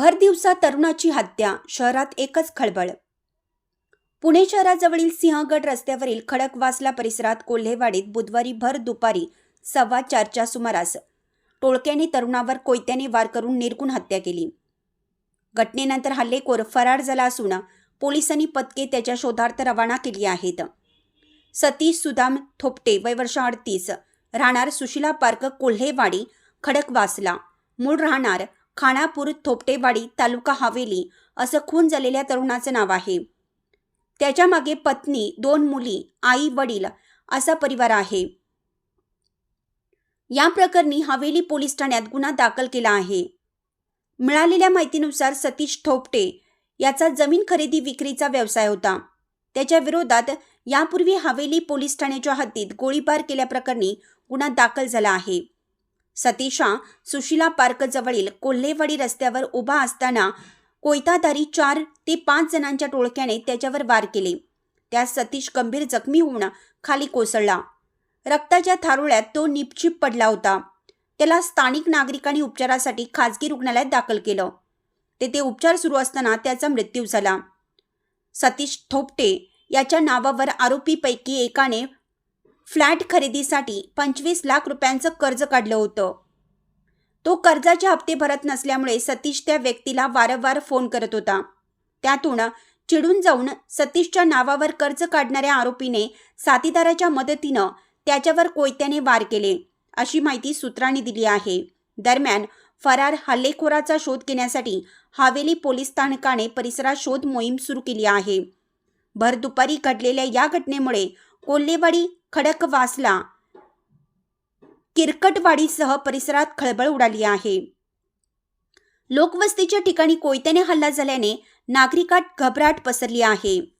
दिवसा तरुणाची हत्या शहरात एकच खळबळ. पुणे शहराजवळील सिंहगड रस्त्यावरील खडकवासला परिसरात कोल्हेवाडीत बुधवारी भर दुपारी सव्वा चारच्या सुमारास टोळक्याने तरुणावर कोयत्याने वार करून निर्गुण हत्या केली. घटनेनंतर हल्लेखोर फरार झाला असून पोलिसांनी पथके त्याच्या शोधार्थ रवाना केली आहेत. सतीश सुदाम थोपटे वय वर्ष अडतीस राहणार सुशिला पार्क कोल्हेवाडी खडकवासला मूळ राहणार खानापूर थोपटेवाडी तालुका हवेली असं खून झालेल्या तरुणाचं नाव आहे. त्याच्यामागे पत्नी दोन मुली आई वडील असा परिवार आहे. या प्रकरणी हवेली पोलीस ठाण्यात गुन्हा दाखल केला आहे. मिळालेल्या माहितीनुसार सतीश थोपटे याचा जमीन खरेदी विक्रीचा व्यवसाय होता. त्याच्या विरोधात यापूर्वी हवेली पोलीस ठाण्याच्या हद्दीत गोळीबार केल्याप्रकरणी गुन्हा दाखल झाला आहे. सतीशा सुशिला पार्क जवळील कोल्हेवाडी रस्त्यावर उभा असताना कोयताधारी चार ते पाच जणांच्या टोळक्याने त्याच्यावर वार केले. त्यात सतीश गंभीर जखमी होऊन खाली कोसळला. रक्ताच्या थारोळ्यात तो निपचिप पडला होता. त्याला स्थानिक नागरिकांनी उपचारासाठी खाजगी रुग्णालयात दाखल केलं. तेथे उपचार सुरू असताना त्याचा मृत्यू झाला. सतीश थोपटे याच्या नावावर आरोपीपैकी एकाने फ्लॅट खरेदीसाठी पंचवीस लाख रुपयांचं कर्ज काढलं होतं. तो कर्जाचे हप्ते भरत नसल्यामुळे सतीश त्या व्यक्तीला वारंवार फोन करत होता. त्यातून चिडून जाऊन सतीशच्या नावावर कर्ज काढणाऱ्या आरोपीने साथीदाराच्या मदतीनं त्याच्यावर कोयत्याने वार केले अशी माहिती सूत्रांनी दिली आहे. दरम्यान फरार हल्लेखोराचा शोध घेण्यासाठी हवेली पोलीस स्थानकाने परिसरात शोध मोहीम सुरू केली आहे. भर दुपारी घडलेल्या या घटनेमुळे कोल्हेवाडी खडकवासला किरकटवाडीसह परिसरात खळबळ उडाली आहे. लोकवस्तीच्या ठिकाणी कोयत्याने हल्ला झाल्याने नागरिकात घबराट पसरली आहे.